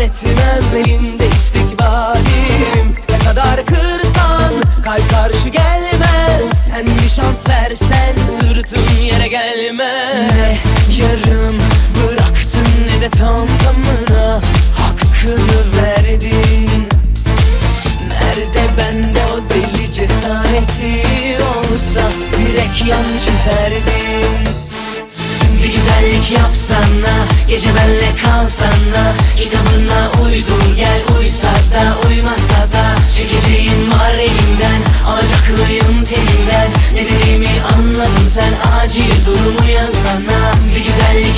etmem elinde istikbalim Ne kadar kırsan kalp karşı gelmez. Sen bir şans versen sırtın yere gelmez. Ne yarım bıraktın ne de tam tamına Hakkını verdin. Nerede bende o deli cesareti olsa Direkt yan çizerdim. Bir güzellik yapsana Gece benle kalsana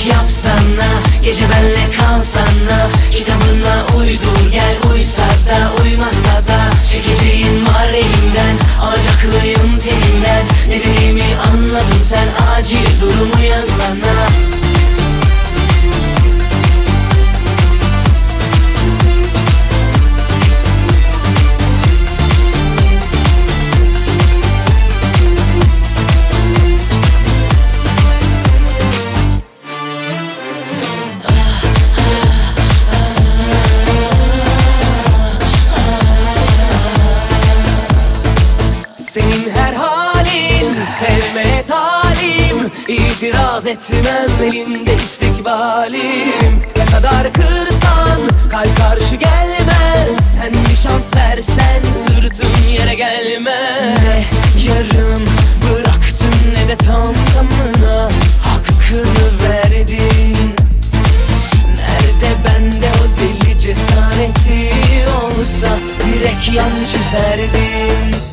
yapsana Gece benle kalsana Kitabına uydur gel Uysa da uymasa da Çekeceğin var elimden Alacaklıyım telinden Ne dediğimi anladın sen Acil durum uyansana Senin her halin. Sevmeye talim İtiraz etmem elinde istikbalim Ne kadar kırsan kalp karşı gelmez. Sen bir şans versen sırtın yere gelmez. Ne yarım bıraktın ne de tam tamına Hakkını verdin. Nerede bende o deli cesareti? Olsa Direkt yan çizerdim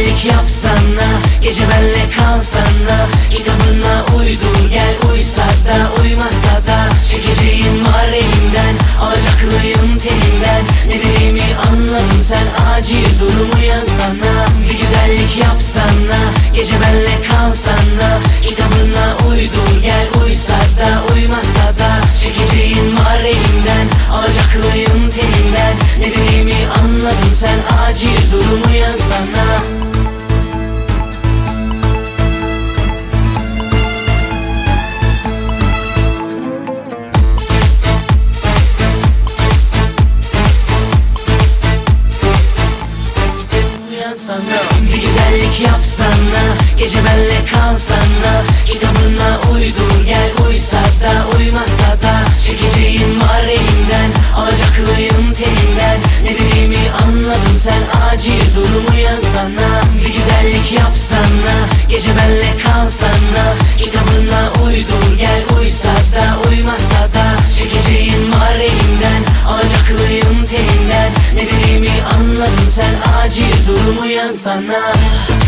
güzellik yapsana Gece benle kalsana Kitabına uydur gel Uysa da uymasa da Çekeceğin var elimden Alacaklıyım telinden. Ne dediğimi anladın sen Acil durum uyansana Bir güzellik yapsana Gece benle kalsana Kitabına uydur gel Uysa da uymasa da Çekeceğin var elimden Alacaklıyım telinden. Ne dediğimi anladın sen Acil durum uyansana uyansana Bir güzellik yapsana Gece benle kalsana. Kitabına uydur gel Uysa da uymasa da. Çekeceğin var elimden Alacaklıyım telinden. Ne dediğimi anladın sen Acil durum uyansana. Bir güzellik yapsana Gece benle kalsana. Kitabına uydur Alacaklıyım